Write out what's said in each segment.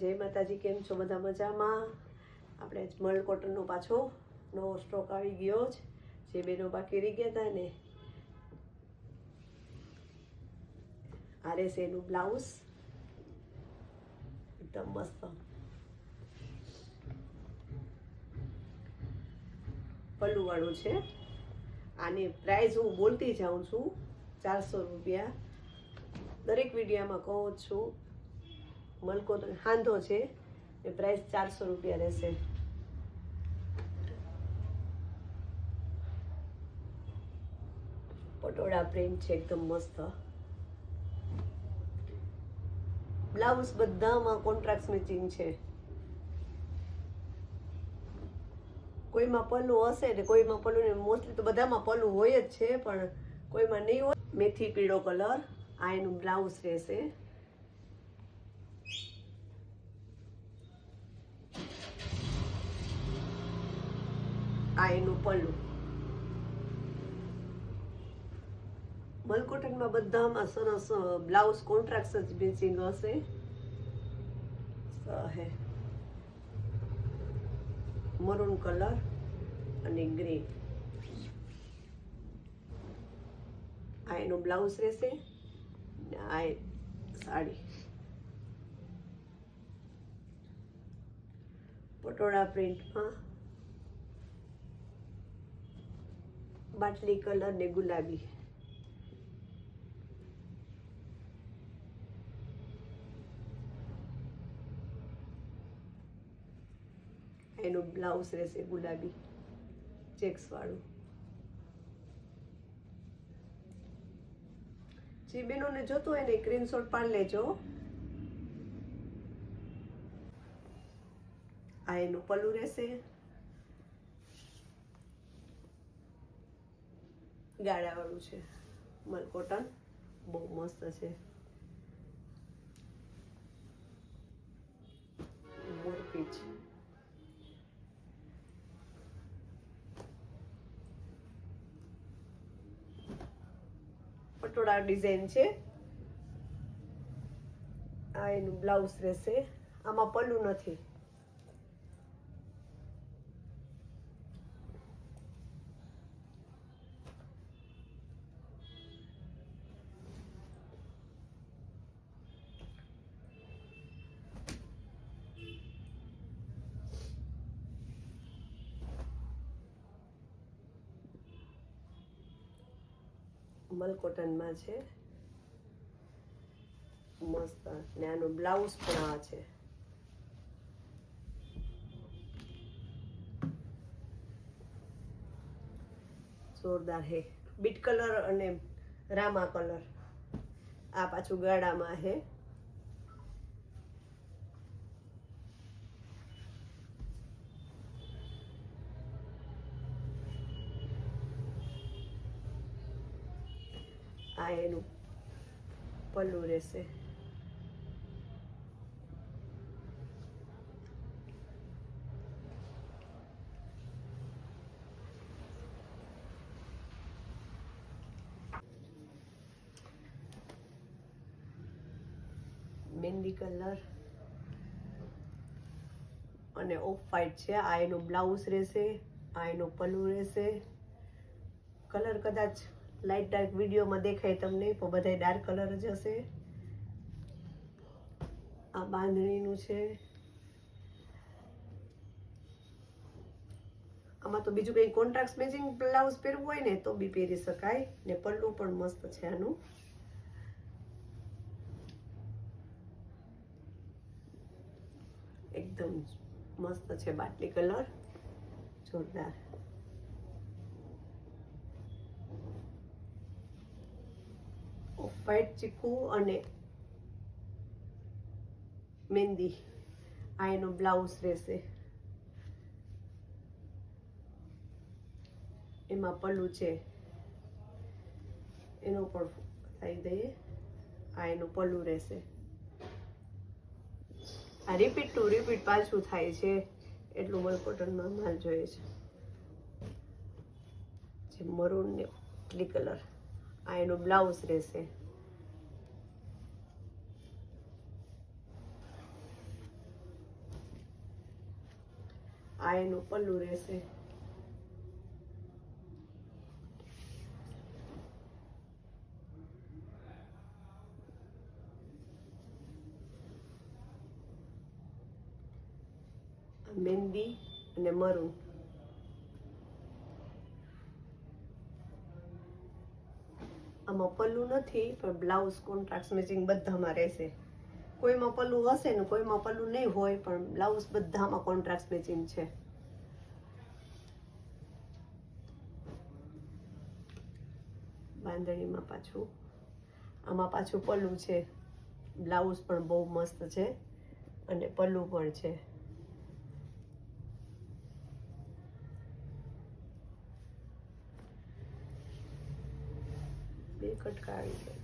જય માતાજી, કેમ છો? બધા મજામાં? આપણે મલ કોટનનો પાછો નવો સ્ટોક આવી ગયો જ, જે બેનો બાકી રહી ગયા હતા ને. આરે છે એનું બ્લાઉઝ. એકદમ મસ્ત. પલ્લુવાળું છે. આની પ્રાઇઝ હું બોલતી જાઉં છું ચારસો રૂપિયા. દરેક વિડીયામાં કહું છું. મલકો તો હાંધો છે. એ પ્રાઇસ ચારસો રૂપિયા રહેશે. પટોળા પ્રિન્ટ છે એકદમ મસ્ત. બ્લાઉઝ બધામાં કોન્ટ્રાક્ટ મેચિંગ છે. કોઈમાં પલ્લું હશે ને કોઈમાં પલ્લું ને મોસ્ટલી તો બધામાં પલ્લું હોય જ છે, પણ કોઈમાં નહીં હોય. મેથી પીળો કલર આ એનું બ્લાઉઝ રહેશે. આ એનું પલ્લું. મલકોટનમાં બધામાં સરસ બ્લાઉઝ કોન્ટ્રાક્ટ જ મેચિંગ હશે. હે મરૂન કલર અને ગ્રીન આ એનું બ્લાઉઝ રહેશે આ સાડી. પટોળા પ્રિન્ટમાં બાટલી કલર ને ગુલાબી. એનું બ્લાઉઝ રહેશે ગુલાબી ચેક્સ વાળું જે બેનોને જોતું હોય ને સ્ક્રીનશોટ પાડી લેજો. આ એનું પલ્લું રહેશે. ગાળા વાળું છે મલકોટન બહુ મસ્ત છે. પટોળા ડિઝાઇન છે. આ એનું બ્લાઉઝ રહેશે. આમાં પલ્લું નથી. મલ કોટનમાં છે. મસ્ત. ને આનું બ્લાઉઝ પણ આ છે. જોરદાર હે. બીટ કલર અને રામા કલર. આ પાછું ગાળામાં હે. આ એનું પલ્લું રહેશે મહેંદી કલર અને ઓફ વાઇટ છે આ એનું બ્લાઉઝ રહેશે આ એનું પલ્લું રહેશે કલર કદાચ લાઇટ ડાર્ક વિડીયોમાં દેખાય તમને, પણ બધાય ડાર્ક કલર જ હશે. આ બાંધણીનું છે. આમાં તો બીજું કંઈ કોન્ટ્રાક્ટ મેચિંગ બ્લાઉઝ પહેરવું હોય ને, તો બી પહેરી શકાય. ને પલ્લું પણ મસ્ત છે આનું. એકદમ મસ્ત છે બાટલી કલર. જોરદાર. વ્હાઈટ ચીકુ અને મહેંદી. આ એનો બ્લાઉઝ રહેશે. એમાં પલ્લું છે. એનો પણ થઈ દઈએ. આ એનું પલ્લું રહેશે. આ રિપીટ ટુ રિપીટ પાછું થાય છે. એટલું મને કોટનમાં માલ જોઈએ છે. જે મરૂન ને કલર આ એનું બ્લાઉઝ રહેશે. આ એનું પલ્લું રહેશે. મેંદી અને મરું. આમાં પલ્લું નથી, પણ બ્લાઉઝ કોન્ટ્રાક્ટ મેચિંગ બધામાં રહેશે. કોઈમાં પલ્લું હશે ને કોઈમાં પલ્લું નહીં હોય, પણ બ્લાઉઝ બધામાં કોન્ટ્રાક્ટ મેચિંગ છે. બાંધણીમાં પાછું, આમાં પાછું પલ્લું છે. બ્લાઉઝ પણ બહુ મસ્ત છે અને પલ્લું પણ છે. બે કટકા આવી ગયા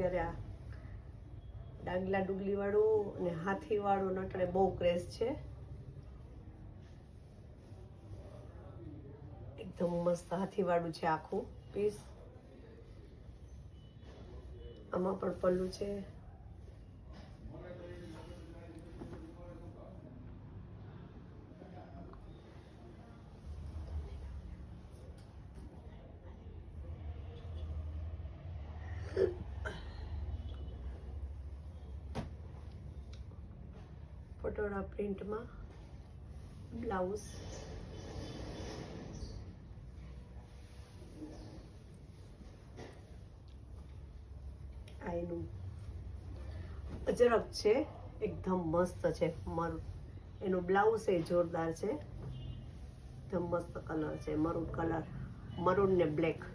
અત્યારે આ ડાંગલા ડુંગલી વાળું અને હાથી વાળું નટડે બહુ ક્રેઝ છે. એકદમ મસ્ત હાથી વાળું છે આખું પીસ આમાં પણ પલ્લું છે. પટોળા પ્રિન્ટમાં બ્લાઉઝ. આ એનું અજરક છે, એકદમ મસ્ત છે મરૂન એનું બ્લાઉઝ એ જોરદાર છે. એકદમ મસ્ત કલર છે મરૂન કલર. મરૂન ને બ્લેક